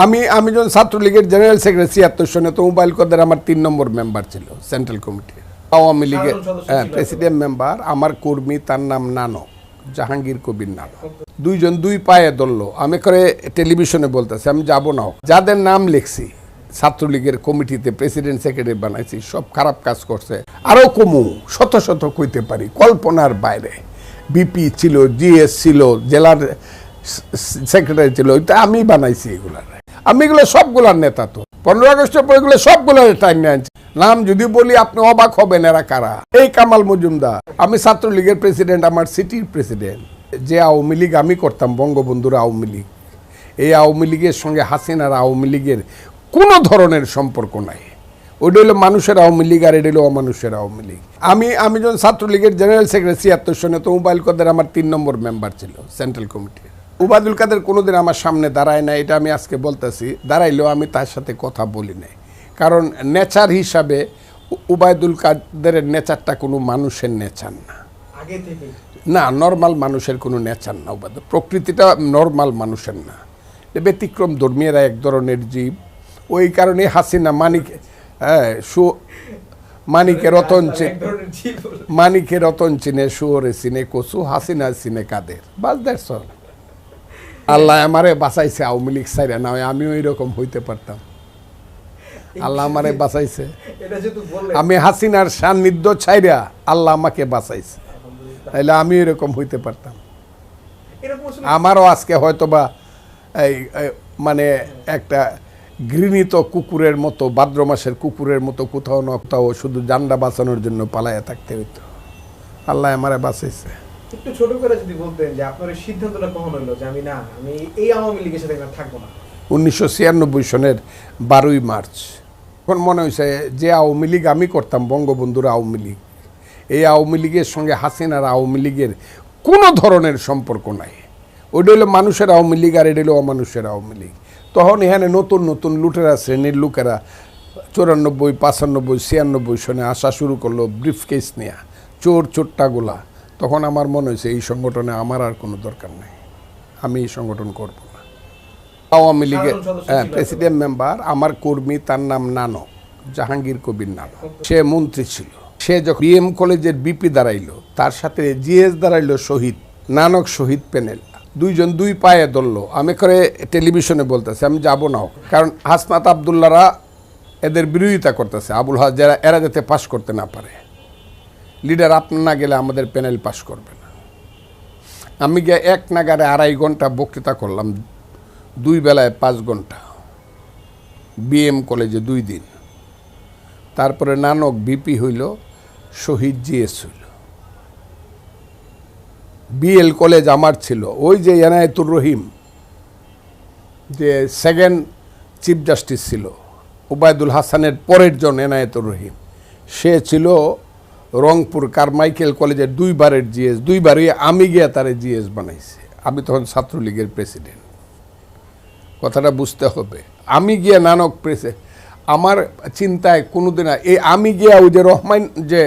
আমি আমি যখন ছাত্রলীগের জেনারেল সেক্রেটারি ছিয়াত্তর সনে তো মোবাইল কদের আমার তিন নম্বর মেম্বার ছিল সেন্ট্রাল কমিটির আওয়ামী লীগের সদস্য হ্যাঁ। প্রেসিডেন্ট মেম্বার আমার কর্মী তার নাম নানক জাহাঙ্গীর কবির নানক দুইজন দুই পায়ে ধরলো। আমি করে টেলিভিশনে বলতেছি আমি যাব না। যাদের নাম লিখছি ছাত্রলীগের কমিটিতে প্রেসিডেন্ট সেক্রেটারি বানাইছি সব খারাপ কাজ করছে। আরও কমু শত শত কইতে পারি কল্পনার বাইরে। বিপি ছিল জিএস ছিল জেলার সেক্রেটারি ছিল ওইটা আমি বানাইছি এগুলার। আমি এগুলো সবগুলার নেতা তো। পনেরো আগস্টের পর এগুলো সবগুলোর টাইম আনছি। নাম যদি বলি, আপনি অবাক হবেন এরা কারা। এই কামাল মজুমদার। আমি ছাত্রলীগের প্রেসিডেন্ট আমার সিটির প্রেসিডেন্ট যে আওয়ামী লীগ আমি করতাম, বঙ্গবন্ধুর আওয়ামী লীগ। এই আওয়ামী লীগের সঙ্গে হাসিনার আওয়ামী লীগের কোনো ধরনের সম্পর্ক নাই। ওইটা হলো মানুষের আওয়ামী লীগ আর এটা হলো অমানুষের আওয়ামী লীগ। আমি আমি যখন ছাত্রলীগের জেনারেল সেক্রেটারি ছিয়াত্তর সনে তো মোবাইল কদের আমার তিন নম্বর মেম্বার ছিল সেন্ট্রাল কমিটির উবায়দুল কাদের কোনোদিন আমার সামনে দাঁড়ায় না এটা আমি আজকে বলতেছি। দাঁড়াইলেও আমি তার সাথে কথা বলি নাই। কারণ নেচার হিসাবে উবায়দুল কাদেরের নেচারটা কোনো মানুষের নেচার না। না নর্মাল মানুষের কোনো নেচার না উপাদ প্রকৃতিটা নর্মাল মানুষের না। ব্যতিক্রম ধর্মীয়রা এক ধরনের জীব। ওই কারণে হাসিনা মানিক হ্যাঁ সু মানিকে রতন। মানিকে রতন চিনে শুয়োরে চিনে কচু হাসিনা চিনে কাদের। বাস দ্যাটস অল আল্লাহ আমারে বাঁচাইছে আওয়ামী লীগ সাইরা না হয় আমিও এরকম হইতে পারতাম। আল্লাহ আমারে বাঁচাইছে। আমি হাসিনার সান্নিধ্য ছাইরা আল্লাহ আমাকে বাঁচাইছে। তাইলে আমি এরকম হইতে পারতাম। আমারও আজকে হয়তো বা এই এই মানে একটা ঘৃণিত কুকুরের মতো ভাদ্র মাসের কুকুরের মতো কোথাও না কোথাও শুধু জান্ডা বাঁচানোর জন্য পালায়া থাকতে হইতো। আল্লাহ আমারে বাঁচাইছে। একটু ছোট করে যদি বলতেন যে আপনার সিদ্ধান্তটা কখন হলো যে আমি না, আমি এই আওয়ামী লীগের সাথে থাকব না? উনিশশো ছিয়ানব্বই সনের বারোই মার্চ। এখন মনে হয়েছে যে আওয়ামী লীগ আমি করতাম, বঙ্গবন্ধুর আওয়ামী লীগ। এই আওয়ামী লীগের সঙ্গে হাসিনার আওয়ামী লীগের কোনো ধরনের সম্পর্ক নাই। ওইটা হলো মানুষের আওয়ামী লীগ আর এটা হলো অমানুষের আওয়ামী লীগ। তখন এখানে নতুন নতুন লুটেরা শ্রেণির লোকেরা চুরানব্বই, পাঁচানব্বই, ছিয়ানব্বই সনে আসা শুরু করল ব্রিফকেস নেয়া। চোর চোট্টাগুলা তখন আমার মনে হয়েছে এই সংগঠনে আমার আর কোনো দরকার নেই। আমি এই সংগঠন করব না। আওয়ামী লীগের হ্যাঁ প্রেসিডেন্ট মেম্বার আমার কর্মী তার নাম নানক জাহাঙ্গীর কবির নানক সে মন্ত্রী ছিল। সে যখন বিএম কলেজের বিপি দাঁড়াইলো তার সাথে জিএস দাঁড়াইলো শহীদ নানক শহীদ প্যানেল। দুইজন দুই পায়ে ধরলো। আমি করে টেলিভিশনে বলতেছে আমি যাব না কারণ হাসনাত আবদুল্লারা এদের বিরোধিতা করতেছে। আবুল হাজ যারা এরা যাতে পাশ করতে না পারে। লিডার আপনার না গেলে আমাদের প্যানেল পাশ করবে না। আমি গিয়ে এক নাগারে আড়াই ঘণ্টা বক্তৃতা করলাম, দুই বেলায় পাঁচ ঘণ্টা। বিএম কলেজে দুই দিন। তারপরে নানক বিপি হইল, শহীদ জিএস হইল। বিএল কলেজ আমার ছিল। ওই যে এনায়েতুর রহিম, যে সেকেন্ড চিফ জাস্টিস ছিল, ওবায়দুল হাসানের পরের জন এনায়েতুর রহিম, সে ছিল রংপুর কারমাইকেল কলেজের দুইবারের জিএস, দুইবারই আমি গিয়া তারে জিএস বানাইছে। আমি তখন ছাত্রলীগের প্রেসিডেন্ট। কথাটা বুঝতে হবে। আমি গিয়ে নানক প্রেসে, আমার চিন্তায় কোনোদিন এই আমি গিয়া ওই যে রহমান যে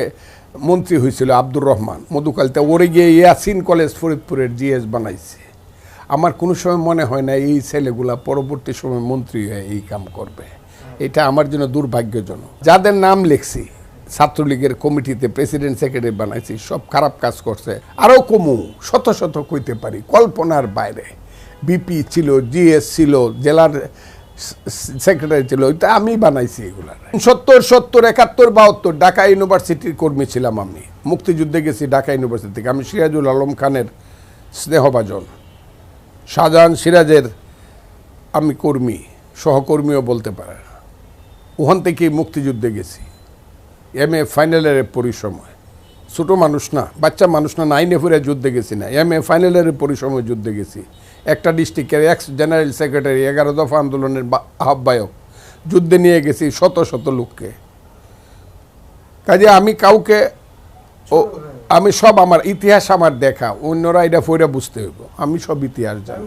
মন্ত্রী হয়েছিল আব্দুর রহমান, মধুকালতে ওরে গিয়ে ইয়াসিন কলেজ ফরিদপুরের জিএস বানাইছে। আমার কোনো সময় মনে হয় না এই ছেলেগুলা পরবর্তী সময় মন্ত্রী হয়ে এই কাম করবে। এটা আমার জন্য দুর্ভাগ্যজনক। যাদের নাম লিখছি ছাত্রলীগের কমিটিতে প্রেসিডেন্ট সেক্রেটারি বানাইছি, সব খারাপ কাজ করছে। আরও কমু, শত শত কইতে পারি, কল্পনার বাইরে। বিপি ছিল জিএস ছিল, জেলার সেক্রেটারি ছিল, ওইটা আমি বানাইছি এগুলার সত্তর সত্তর, একাত্তর, বাহাত্তর, ঢাকা ইউনিভার্সিটির কর্মী ছিলাম আমি। মুক্তিযুদ্ধে গেছি ঢাকা ইউনিভার্সিটি থেকে। আমি সিরাজুল আলম খানের স্নেহভাজন। শাহজাহান সিরাজের আমি কর্মী, সহকর্মীও বলতে পারে। ওখান থেকেই মুক্তিযুদ্ধে গেছি। এম এ ফাইনালের পরিসময় ছোটো মানুষ না, বাচ্চা মানুষ না, নাইনে ফুরে যুদ্ধে গেছি না। এম এ ফাইনালের পরিসময় যুদ্ধে গেছি। একটা ডিস্ট্রিক্টের এক্স জেনারেল সেক্রেটারি এগারো দফা আন্দোলনের আহ্বায়ক, যুদ্ধে নিয়ে গেছি শত শত লোককে। কাজে আমি কাউকে ও আমি সব আমার ইতিহাস আমার দেখা, অন্যরা এটা ফইরা বুঝতে হইব। আমি সব ইতিহাস জানি।